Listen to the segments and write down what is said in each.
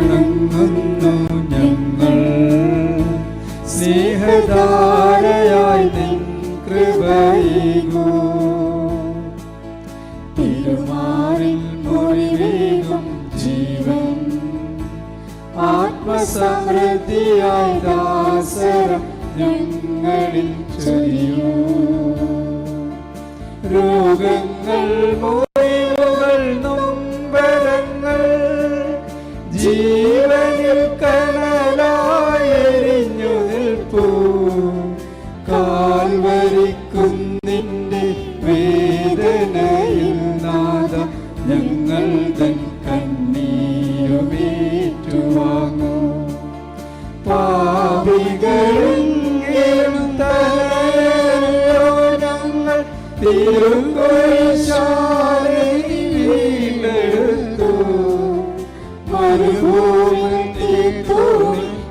വണങ്ങുന്നു ഞങ്ങൾ. സ്നേഹധാരയായി നിൻ കൃപയികൂ. തിരുമാറിൽ മൊഴിവേകും ജീവൻ. ആത്മസമൃദ്ധിയായി ദാസരം ഞങ്ങളിൽ ചൊരിയൂ. രോഗങ്ങൾ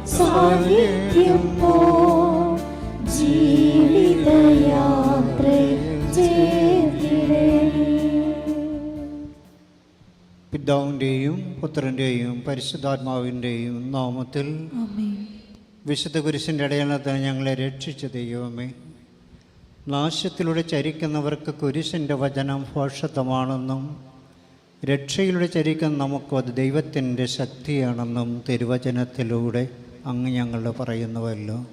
സാന്നിധ്യം പോ പിതാവിന്റെയും പുത്രന്റെയും പരിശുദ്ധാത്മാവിന്റെയും നാമത്തിൽ വിശുദ്ധ കുരിശിന്റെ അടയാളത്തെ ഞങ്ങളെ രക്ഷിച്ച ദൈവമേ. നാശത്തിലൂടെ ചരിക്കുന്നവർക്ക് കുരിശിന്റെ വചനം ഭോഷത്വമാണെന്നും രക്ഷയിലൂടെ ചരിക്കുന്ന നമുക്ക് അത് ദൈവത്തിന്റെ ശക്തിയാണെന്നും തിരുവചനത്തിലൂടെ അങ്ങ് ഞങ്ങൾ പറയുന്നുവല്ലോ.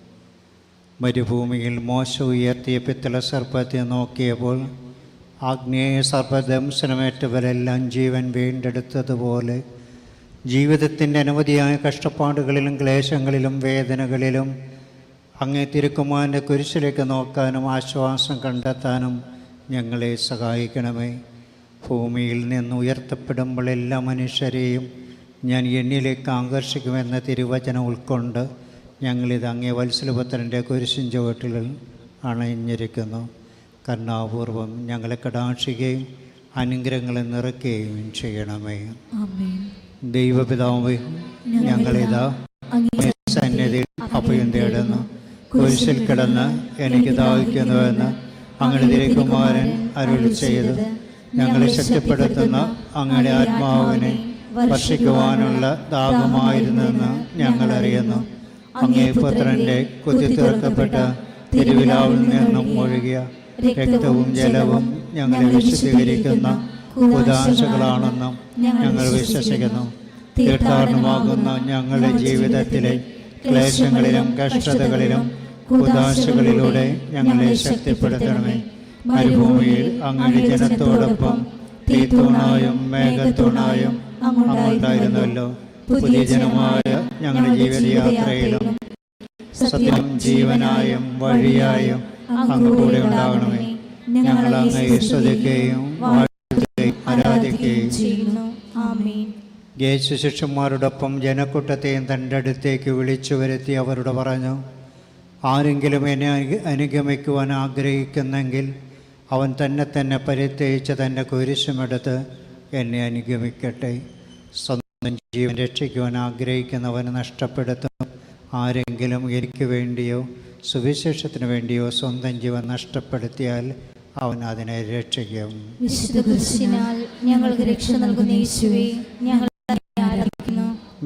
മരുഭൂമിയിൽ മോശ ഉയർത്തിയ പിത്തള സർപ്പത്തെ നോക്കിയപ്പോൾ ആഗ്നേയ സർപ്പദംശനമേറ്റവരെല്ലാം ജീവൻ വീണ്ടെടുത്തതുപോലെ ജീവിതത്തിന്റെ അനവധിയായ കഷ്ടപ്പാടുകളിലും ക്ലേശങ്ങളിലും വേദനകളിലും അങ്ങേ തിരുക്കുമാരന്റെ കുരിശിലേക്ക് നോക്കാനും ആശ്വാസം കണ്ടെത്താനും ഞങ്ങളെ സഹായിക്കണമേ. ഭൂമിയിൽ നിന്ന് ഉയർത്തപ്പെടുമ്പോൾ എല്ലാ മനുഷ്യരെയും ഞാൻ എന്നിലേക്ക് ആകർഷിക്കുമെന്ന തിരുവചനം ഉൾക്കൊണ്ട് ഞങ്ങളിത് അങ്ങേ വത്സലപുത്രന്റെ കുരിശിൻ ചുവട്ടിൽ അണഞ്ഞിരിക്കുന്നു. കരുണാപൂർവം ഞങ്ങളെ കടാക്ഷിക്കുകയും അനുഗ്രഹങ്ങളെ നിറയ്ക്കുകയും ചെയ്യണമേ. ദൈവപിതാവേ ഞങ്ങളിതാ സന്നിധിയിൽ അഭയം തേടുന്നു. കുരിശിൽ കിടന്ന് എനിക്ക് ദാഹിക്കുന്നുവെന്ന് അങ്ങയുടെ തിരുക്കുമാരൻ അരുളി ചെയ്തു ഞങ്ങളെ ശക്തിപ്പെടുത്തുന്ന അങ്ങയുടെ ആത്മാവിനെ വർഷിക്കുവാനുള്ള ദാഹമായിരുന്നെന്ന് ഞങ്ങൾ അറിയുന്നു. അങ്ങേ പുത്രന്റെ കുത്തിത്തീർക്കപ്പെട്ട തിരുവിലാവിൽ നിന്നും ഒഴുകിയ രക്തവും ജലവും ഞങ്ങളെ വിശദീകരിക്കുന്ന ഉദാശകളാണെന്നും ഞങ്ങൾ വിശ്വസിക്കുന്നു. തീർത്ഥാടനമാകുന്ന ഞങ്ങളുടെ ജീവിതത്തിലെ ക്ലേശങ്ങളിലും കഷ്ടതകളിലും ഉദാശകളിലൂടെ ഞങ്ങളെ ശക്തിപ്പെടുത്തണമേ. മരുഭൂമിയിൽ അങ്ങയുടെ ജനത്തോടൊപ്പം തീത്തൂണായും മേഘത്തൂണായും അങ്ങുണ്ടായിരുന്നല്ലോ. പുതിയ ജനമായ ഞങ്ങളുടെ ജീവിതയാത്രയിലും സത്യം ജീവനായും വഴിയായും അങ്ങ് കൂടെ ഉണ്ടാകണമേ. ഞങ്ങൾ അങ്ങ് ആരാധിക്കുകയും ചെയ്യുന്നു. യേശു ശിഷ്യന്മാരോടൊപ്പം ജനക്കൂട്ടത്തെയും തന്റെ അടുത്തേക്ക് വിളിച്ചു വരുത്തി അവരോട് പറഞ്ഞു ആരെങ്കിലും എന്നെ അനു- അനുഗമിക്കുവാൻ ആഗ്രഹിക്കുന്നെങ്കിൽ അവൻ തന്നെ തന്നെ പരിത്യജിച്ച് തന്റെ കുരിശുമെടുത്ത് എന്നെ അനുഗമിക്കട്ടെ. സ്വന്തം ജീവൻ രക്ഷിക്കുവാൻ ആഗ്രഹിക്കുന്നവന് നഷ്ടപ്പെടുത്തും. ആരെങ്കിലും എനിക്ക് വേണ്ടിയോ സുവിശേഷത്തിന് വേണ്ടിയോ സ്വന്തം ജീവൻ നഷ്ടപ്പെടുത്തിയാൽ അവൻ അതിനെ രക്ഷിക്കും. വിശുദ്ധ ഞങ്ങൾക്ക് രക്ഷ നൽകുന്ന യേശുവേ ഞങ്ങൾ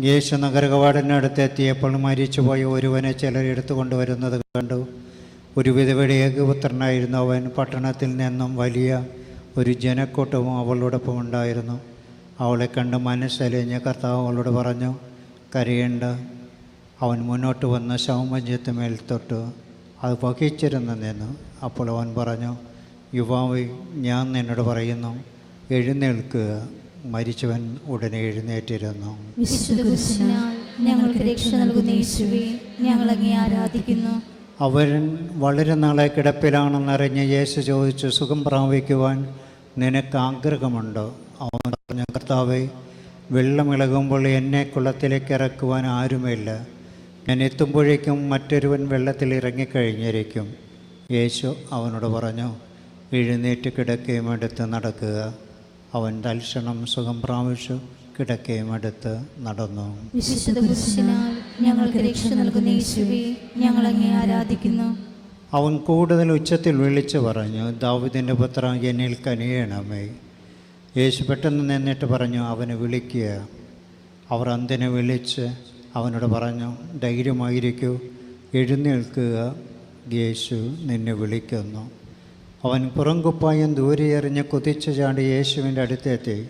യേശു നഗരകവാടനടുത്ത് എത്തിയപ്പോൾ മരിച്ചുപോയ ഒരുവനെ ചിലർ എടുത്തു കൊണ്ടുവരുന്നത് കണ്ടു. ഒരു വിധവയുടെ ഏകപുത്രനായിരുന്നു അവൻ. പട്ടണത്തിൽ നിന്നും വലിയ ഒരു ജനക്കൂട്ടവും അവളോടൊപ്പം ഉണ്ടായിരുന്നു. അവളെ കണ്ട് മനസ്സലിഞ്ഞ കർത്താവ് അവളോട് പറഞ്ഞു കരയേണ്ട. അവൻ മുന്നോട്ട് വന്ന ശവമഞ്ചത്തുമേൽ തൊട്ട്. അത് വഹിച്ചിരുന്നു നിന്നു അപ്പോൾ അവൻ പറഞ്ഞു യുവാവ് ഞാൻ നിന്നോട് പറയുന്നു എഴുന്നേൽക്കുക. മരിച്ചവൻ ഉടനെ എഴുന്നേറ്റിരുന്നു. ഞങ്ങൾക്ക് രക്ഷ നൽകുന്ന യേശുവേ ഞങ്ങൾ ആരാധിക്കുന്നു. അവൻ വളരെ നാളെ കിടപ്പിലാണെന്നറിഞ്ഞ് യേശു ചോദിച്ചു സുഖം പ്രാപിക്കുവാൻ നിനക്ക് ആഗ്രഹമുണ്ടോ? അവൻ പറഞ്ഞ കർത്താവെ വെള്ളമിളകുമ്പോൾ എന്നെ കുളത്തിലേക്ക് ഇറക്കുവാൻ ആരുമില്ല. ഞാൻ എത്തുമ്പോഴേക്കും മറ്റൊരുവൻ വെള്ളത്തിൽ ഇറങ്ങിക്കഴിഞ്ഞിരിക്കും. യേശു അവനോട് പറഞ്ഞു എഴുന്നേറ്റ് കിടക്കുകയും എടുത്ത് നടക്കുക. അവൻ തൽക്ഷണം സുഖം പ്രാപിച്ചു കിടക്കയും അടുത്ത് നടന്നു. വിശുദ്ധ ഞങ്ങൾക്ക് രക്ഷ നൽകുന്ന യേശുവേ ഞങ്ങൾ അങ്ങേ ആരാധിക്കുന്നു. അവൻ കൂടുതൽ ഉച്ചത്തിൽ വിളിച്ചു പറഞ്ഞു ദാവിദിന്റെ പുത്ര എന്നിൽ കനിയണമേ. യേശു പെട്ടെന്ന് നിന്നിട്ട് പറഞ്ഞു അവനെ വിളിക്കുക. അവർ അന്തിനെ വിളിച്ച് അവനോട് പറഞ്ഞു ധൈര്യമായിരിക്കൂ എഴുന്നേൽക്കുക യേശു നിന്നെ വിളിക്കുന്നു. അവൻ പുറംകുപ്പായം ദൂരെ എറിഞ്ഞ് കുതിച്ചു ചാടി യേശുവിന്റെ അടുത്തെത്തി.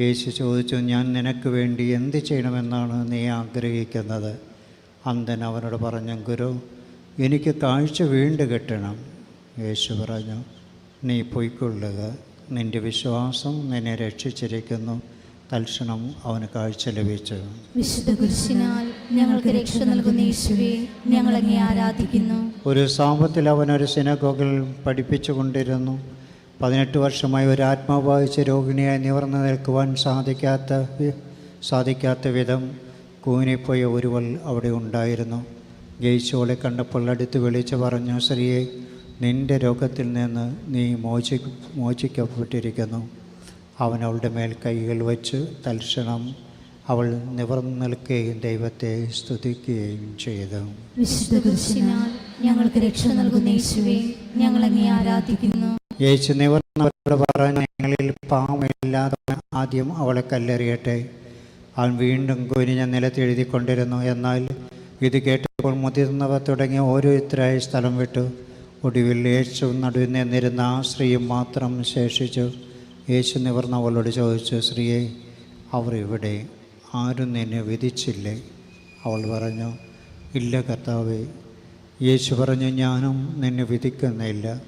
യേശു ചോദിച്ചു ഞാൻ നിനക്ക് വേണ്ടി എന്ത് ചെയ്യണമെന്നാണ് നീ ആഗ്രഹിക്കുന്നത്? അന്തൻ അവനോട് പറഞ്ഞു ഗുരു എനിക്ക് കാഴ്ച വീണ്ടും കിട്ടണം. യേശു പറഞ്ഞു നീ പൊയ്ക്കൊള്ളുക. നിന്റെ വിശ്വാസം നിന്നെ രക്ഷിച്ചിരിക്കുന്നു. തൽക്ഷണം അവന് കാഴ്ച ലഭിച്ചു. വിശുദ്ധ കുരിശിനാൽ ഞങ്ങൾക്ക് രക്ഷ നൽകുന്ന യേശുവേ ഞങ്ങളങ്ങേ ആരാധിക്കുന്നു. ഒരു സാമ്പത്തിൽ ഒരു സിനഗോഗിൽ പഠിപ്പിച്ചു കൊണ്ടിരുന്നു പതിനെട്ട് വർഷമായി ഒരു ആത്മാബാധിച്ച രോഗിണിയായി നിവർന്നു നിൽക്കുവാൻ സാധിക്കാത്ത സാധിക്കാത്ത വിധം കൂനിപ്പോയ ഒരുവൾ അവിടെ ഉണ്ടായിരുന്നു. ജയിച്ചോളെ കണ്ടപ്പോൾ അടുത്ത് വിളിച്ച് പറഞ്ഞു സ്ത്രീയെ നിന്റെ രോഗത്തിൽ നിന്ന് നീ മോചി മോചിക്കപ്പെട്ടിരിക്കുന്നു. അവൻ അവളുടെ മേൽ കൈകൾ വച്ച് തൽക്ഷണം അവൾ നിവർന്നു നിൽക്കുകയും ദൈവത്തെ സ്തുതിക്കുകയും ചെയ്തു. വിശുദ്ധ കുരിശിനാൽ ഞങ്ങൾക്ക് രക്ഷ നൽകുന്ന യേശുവേ ഞങ്ങളങ്ങേ ആരാധിക്കുന്നു. യേശു നിവർന്നവരോട് പറഞ്ഞു ഞങ്ങളിൽ പാവമില്ലാതെ ആദ്യം അവളെ കല്ലെറിയട്ടെ. അവൻ വീണ്ടും കുനിഞ്ഞ നിലത്തെഴുതിക്കൊണ്ടിരുന്നു. എന്നാൽ ഇത് കേട്ടപ്പോൾ മുതിർന്നവർ തുടങ്ങിയ ഓരോരുത്തരായി സ്ഥലം വിട്ടു. ഒടുവിൽ യേശു നടുവിൽ നിന്നിരുന്ന ആ സ്ത്രീയും മാത്രം ശേഷിച്ചു. യേശു നിവർന്ന അവളോട് ചോദിച്ചു സ്ത്രീയെ അവർ ഇവിടെ ആരും നിന്നെ വിധിച്ചില്ലേ? അവൾ പറഞ്ഞു ഇല്ല കർത്താവേ. യേശു പറഞ്ഞു ഞാനും നിന്നെ വിധിക്കുന്നില്ല.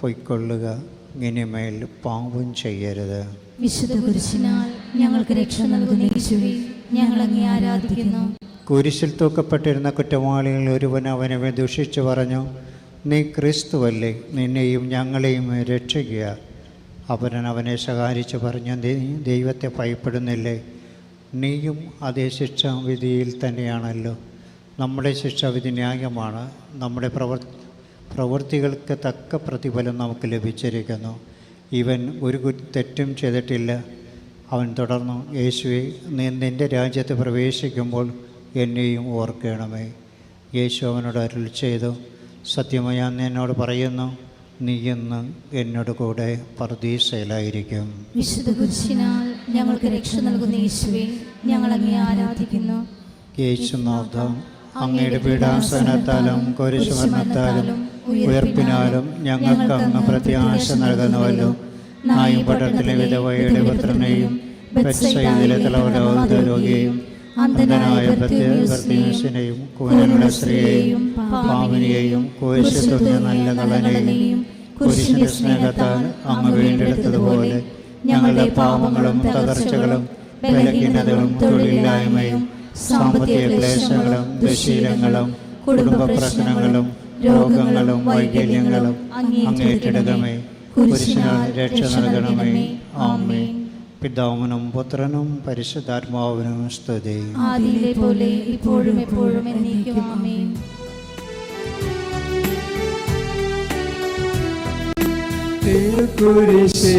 പൊയ്ക്കൊള്ളുക ഇനിമേൽ പാവം ചെയ്യരുത്. വിശുദ്ധ കുരിശിനാൽ ഞങ്ങൾക്ക് രക്ഷ നൽകുന്ന യേശുവേ. ഞങ്ങളങ്ങേ ആരാധിക്കുന്നു. കുരിശിൽ തൂക്കപ്പെട്ടിരുന്ന കുറ്റവാളികൾ ഒരുവൻ അവനെ ദുഷിച്ചു പറഞ്ഞു നീ ക്രിസ്തുവല്ലേ? നിന്നെയും ഞങ്ങളെയും രക്ഷിക്കുക. അവരൻ അവനെ ശകാരിച്ചു പറഞ്ഞു "നീ ദൈവത്തെ ഭയപ്പെടുന്നില്ലേ? നീയും അതേ ശിക്ഷാവിധിയിൽ തന്നെയാണല്ലോ. നമ്മുടെ ശിക്ഷാവിധി ന്യായമാണ്. നമ്മുടെ പ്രവർ പ്രവൃത്തികൾക്ക് തക്ക പ്രതിഫലം നമുക്ക് ലഭിച്ചിരിക്കുന്നു. ഇവൻ ഒരു തെറ്റും ചെയ്തിട്ടില്ല. അവൻ തുടർന്നു യേശുവെ നീ നിന്റെ രാജ്യത്ത് പ്രവേശിക്കുമ്പോൾ എന്നെയും ഓർക്കണമേ. യേശു അവനോട് അരുൾ ചെയ്തു സത്യമായി ഞാൻ എന്നോട് പറയുന്നു നീ ഇന്ന് എന്നോട് കൂടെ പർദീസയിലായിരിക്കും. വിശുദ്ധ ഞങ്ങൾക്ക് രക്ഷ നൽകുന്ന യേശുവേ ഞങ്ങളങ്ങേ ആരാധിക്കുന്നു. യേശുനാഥ അങ്ങയുടെ പീഡാസനത്താലും കുരിശുമരണത്താലും ഉയർപ്പിനാലും ഞങ്ങൾക്ക് അങ്ങ് പ്രത്യാശ നൽകുന്നുവല്ലോ നായും പട്ടണത്തിലെ വിധവയുടെ പുത്രനെയും തലവരോധ രോഗിയെയും അന്ധനായ പ്രത്യേകനെയും സ്ത്രീയെയും നല്ല കളനെയും കുരിശിന്റെ സ്നേഹത്താൽ അങ്ങ് വീണ്ടെടുത്തതുപോലെ ഞങ്ങളുടെ പാപങ്ങളും തകർച്ചകളും ബലഹീനതകളും തൊഴിലില്ലായ്മയും സാമ്പത്തിക ക്ലേശങ്ങളും ദുശീലങ്ങളും കുടുംബ പ്രശ്നങ്ങളും രോഗങ്ങളും വൈകല്യങ്ങളും അങ്ങേറ്റെടുക്കണമേ കുരിശിനാൽ രക്ഷ നൽകണമേ. ആമേ പിതാവിനും പുത്രനും പരിശുദ്ധാത്മാവിനും സ്തുതി. പോലെ ഇപ്പോഴും എപ്പോഴും എന്നേക്കും ആമേൻ. തിരുക്കുരിശേ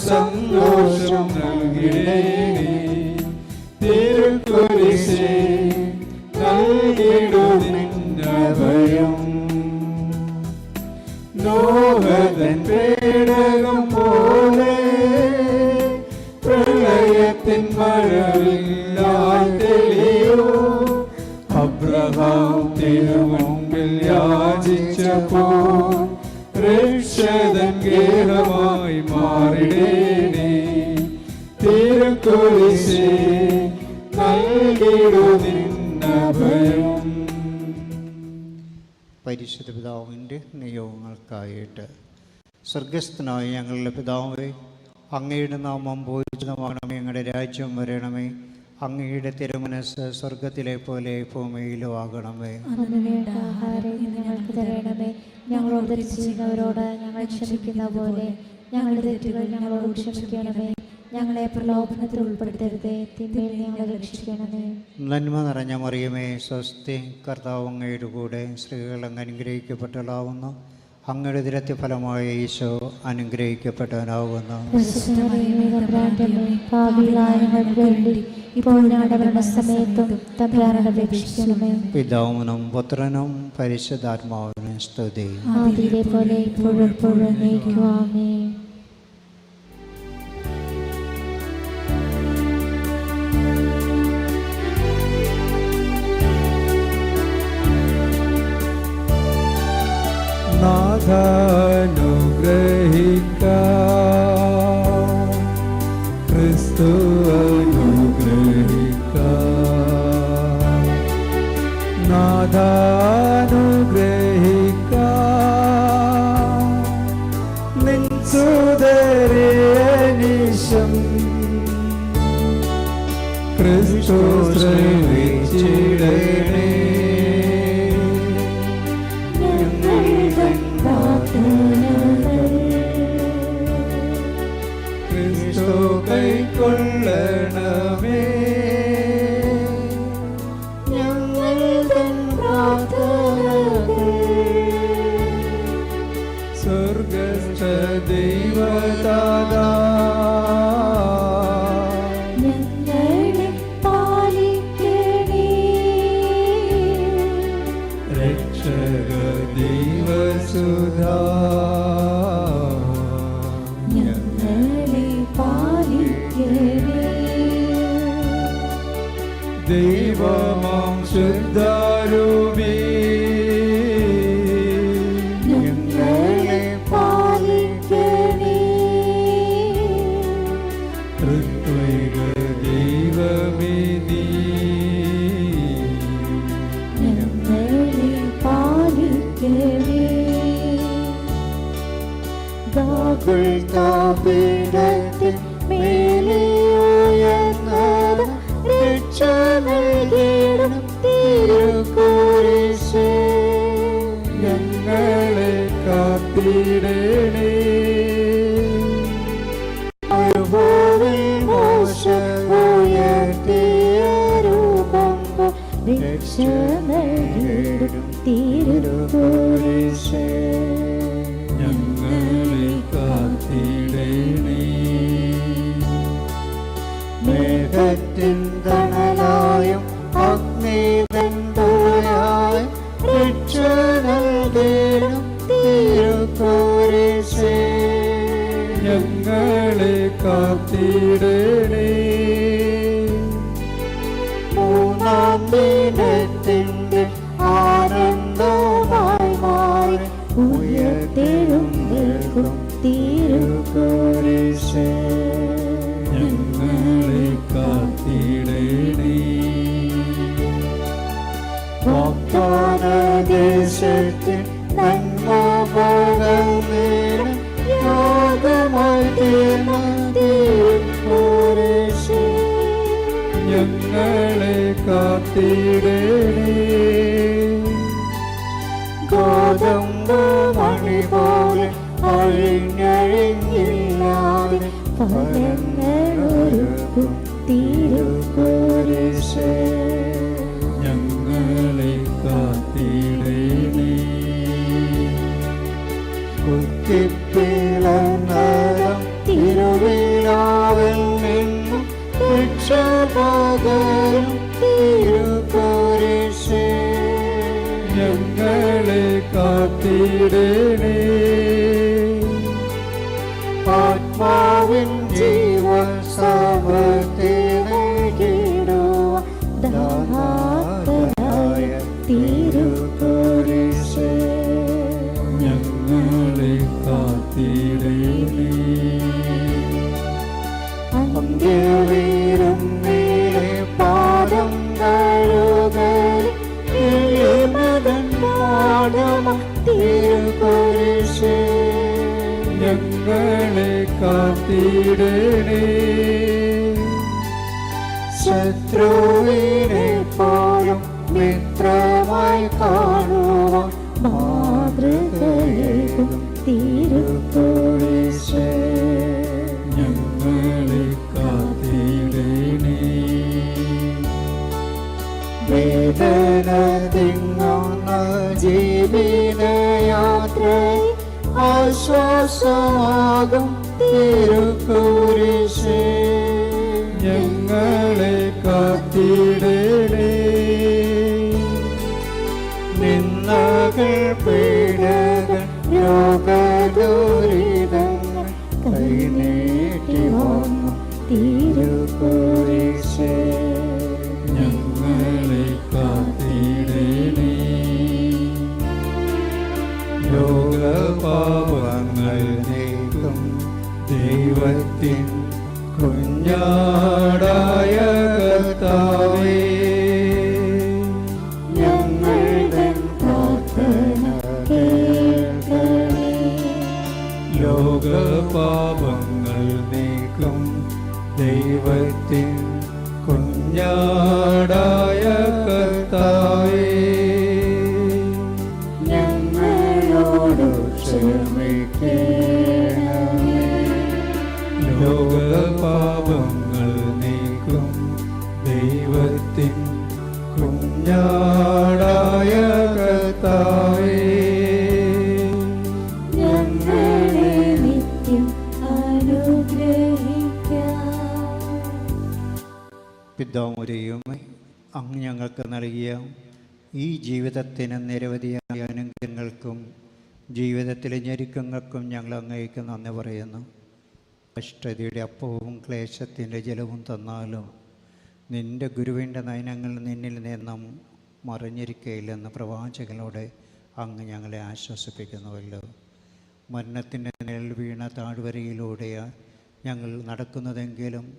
സന്തോഷം നൽകിടേ തിരുക്കുരിശേ നൽകിടുന്നഭയം നോഹതൻ പേടകം പോലെ പ്രളയത്തിൻ മഴവില്ലായി തെളിയോ. അബ്രഹാം തിരുമുമ്പിൽ യാചിച്ചപ്പോ രക്ഷതൻ ഗേഹമായി മാറിടേണേ തിരുക്കുരിശേ പരിശുദ്ധ പിതാവിന്റെ നിയോഗങ്ങൾക്കായിട്ട് സ്വർഗസ്ഥനായ ഞങ്ങളുടെ പിതാവേ അങ്ങയുടെ നാമം പൂജിതമാകണമേ ഞങ്ങളുടെ രാജ്യം വരണമേ അങ്ങയുടെ തിരുമനസ് സ്വർഗത്തിലെ പോലെ ഭൂമിയിലും ആകണമേ ഞങ്ങൾക്ക് തരണമേ. ഞങ്ങളോട് ഞങ്ങൾ ക്ഷമിക്കുന്ന പോലെ ഞങ്ങളുടെ തെറ്റുകൾ ഞങ്ങളോട് ക്ഷമിക്കണമേ ഞങ്ങളെ പ്രലോഭനത്തിൽ ഉൾപ്പെടുത്തരുതേ. തിന്മയിൽ ഞങ്ങളെ രക്ഷിക്കണമേ. നന്മ നിറഞ്ഞ മറിയമേ സ്വസ്തി. കർത്താവ് അങ്ങയുടെ കൂടെ സ്ത്രീകൾ അങ്ങ് അനുഗ്രഹിക്കപ്പെട്ടതാവുന്നു അങ്ങയുടെ ദിരത്തി ഫലമായ ഈശോ അനുഗ്രഹിക്കപ്പെട്ടവനാവുന്നു. വേണ്ടി ഇപ്പോൾ ഞങ്ങളുടെ മരണസമയത്തും തമ്പുരാനോട് അപേക്ഷിക്കണമേ പിതാവിനും പുത്രനും പരിശുദ്ധാത്മാവിനും സ്തുതി ആദിയിലെ പോലെ ഇപ്പോഴും എപ്പോഴും നയിക്കുവാമേ നാഥാനുഗ്രഹിക്ക ക്രിസ്തു നാഥാനുഗ്രഹിക്ക നിൻ സുതരേനിശം ക്രിസ്തു I'll be. കാത്തിടണേ ഞങ്ങളെ കാത്തിടണേ. ഗോതമ്പ് മണി പോലെ അഴിഞ്ഞഴിഞ്ഞില്ലാതെ ഫലങ്ങളൊരുക്കും തിരുക്കുരിശേ. കാത്തിടണേ ആത്മാവിൻ ജീവൻ സമത്തിടുവാൻ കാത്തിടണേ ശത്രുവിനെ പോലും മിത്രമായി കാണുവാൻ മാതൃകയേകും തിരുക്കുരിശ് ഞങ്ങളെ കാത്തിടണേ. വേദന തിങ്ങുന്ന ജീവിതയാത്ര ആശ്വാസമാകും തിരുക്കുരിശേ ഞങ്ങളെ കൈനീട്ടി വന്നു. തിരുക്കുരിശേ ജീവിതത്തിന് നിരവധിയായ അനുഗ്രഹങ്ങൾക്കും ജീവിതത്തിലെ ഞെരുക്കങ്ങൾക്കും ഞങ്ങൾ അങ്ങേക്ക് നന്ദി പറയുന്നു. കഷ്ടതയുടെ അപ്പവും ക്ലേശത്തിന്റെ ജലവും തന്നാലും നിന്റെ ഗുരുവിന്റെ നയനങ്ങൾ നിന്നിൽ നിന്നും മറിഞ്ഞിരിക്കയില്ലെന്ന് പ്രവാചകനോട് അങ്ങ് ഞങ്ങളെ ആശ്വസിപ്പിക്കുന്നുവല്ലോ. മരണത്തിന്റെ നിഴൽ വീണ താഴ്വരയിലൂടെയാണ് ഞങ്ങൾ നടക്കുന്നതെങ്കിലും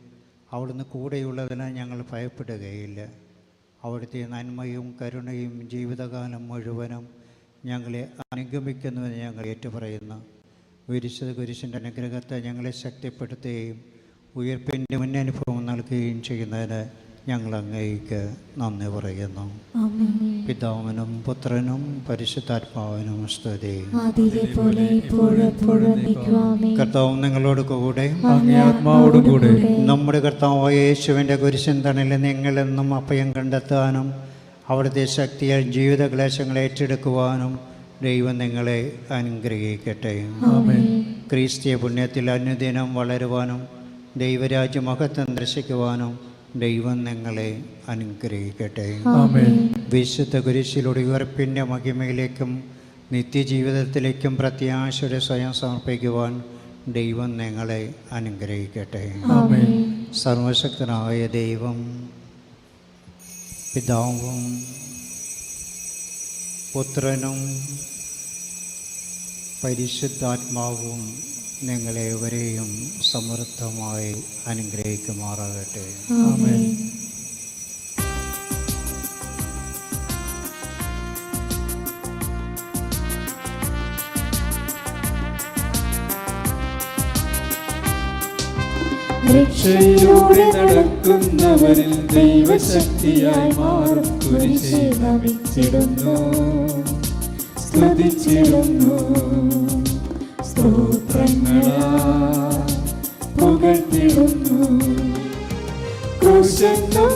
അവിടുന്ന് കൂടെയുള്ളതിനാൽ ഞങ്ങൾ ഭയപ്പെടുകയില്ല. അവിടുത്തെ നന്മയും കരുണയും ജീവിതകാലം മുഴുവനും ഞങ്ങളെ അനുഗമിക്കുന്നുവെന്ന് ഞങ്ങൾ ഏറ്റുപറയുന്നു. വിരിശത് കുരിശിന്റെ അനുഗ്രഹത്തെ ഞങ്ങളെ ശക്തിപ്പെടുത്തുകയും ഉയർപ്പിന്റെ മുന്നനുഭവം നൽകുകയും ചെയ്യുന്നതിന് ഞങ്ങൾ അങ്ങേക്ക് നന്ദി പറയുന്നു. ആമേൻ. പിതാവിനും പുത്രനും പരിശുദ്ധാത്മാവിനും സ്തുതി. കർത്താവ് നിങ്ങളോട് കൂടെ ആത്മാവോട് കൂടെ. നമ്മുടെ കർത്താവായ യേശുവിന്റെ കുരിശൻ തണലിൽ നിങ്ങളെന്നും അഭയം കണ്ടെത്താനും അവിടുത്തെ ശക്തിയാൽ ജീവിത ക്ലേശങ്ങൾ ഏറ്റെടുക്കുവാനും ദൈവം നിങ്ങളെ അനുഗ്രഹിക്കട്ടെ. ആമേൻ. ക്രിസ്തീയ പുണ്യത്തിൽ അനുദിനം വളരുവാനും ദൈവരാജ്യം മഹത്വം ദർശിക്കുവാനും ദൈവം നിങ്ങളെ അനുഗ്രഹിക്കട്ടെ വിശുദ്ധ കുരിശിലൂടെ ഉയർപ്പിന്റെ മഹിമയിലേക്കും നിത്യജീവിതത്തിലേക്കും പ്രത്യാശയുടെ സ്വയം സമർപ്പിക്കുവാൻ ദൈവം നിങ്ങളെ അനുഗ്രഹിക്കട്ടെ സർവശക്തനായ ദൈവം പിതാവും പുത്രനും പരിശുദ്ധാത്മാവും നിങ്ങളെവരെയും സമൃദ്ധമായി അനുഗ്രഹിക്കുമാറാകട്ടെ. ആമേൻ. രക്ഷയിലൂടെ നടക്കുന്നവരിൽ ദൈവശക്തിയായി മാറും കുരിശെ നമിച്ചിടുന്നു സ്തുതിച്ചിടുന്നു. പുകഴ്ത്തിടുന്നു. ക്രൂശെന്നും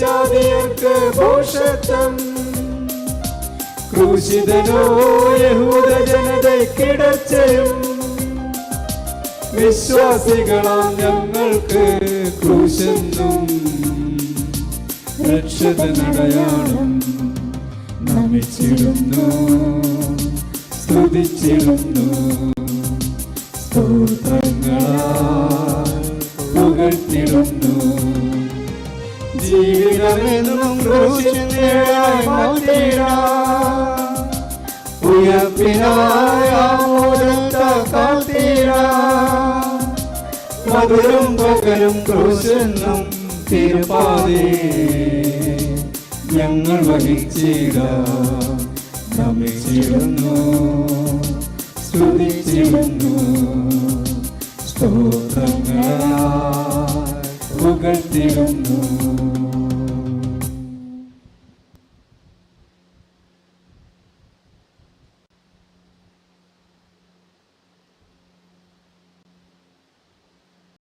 ജാതിയർക്ക് ഭൂഷത്വം ക്രൂശിതനോ യഹൂദ ജനതയ്ക്കിടച്ചയും വിശ്വാസികളാം ഞങ്ങൾക്ക് ക്രൂശെന്നും രക്ഷതനടയാളം നമിച്ചിടുന്നു സ്തുതിച്ചിടുന്നു. പുകഴ്ത്തിടുന്നു ജീവിതമെന്നും ക്രൂശെന്നും തിരുപ്പാതേ ഞങ്ങൾ വഹിച്ചിടാം നമിച്ചിടുന്നു സ്തുതിച്ചിടുന്നു. സ്തോത്രങ്ങളാൽ പുകഴ്ത്തിടുന്നു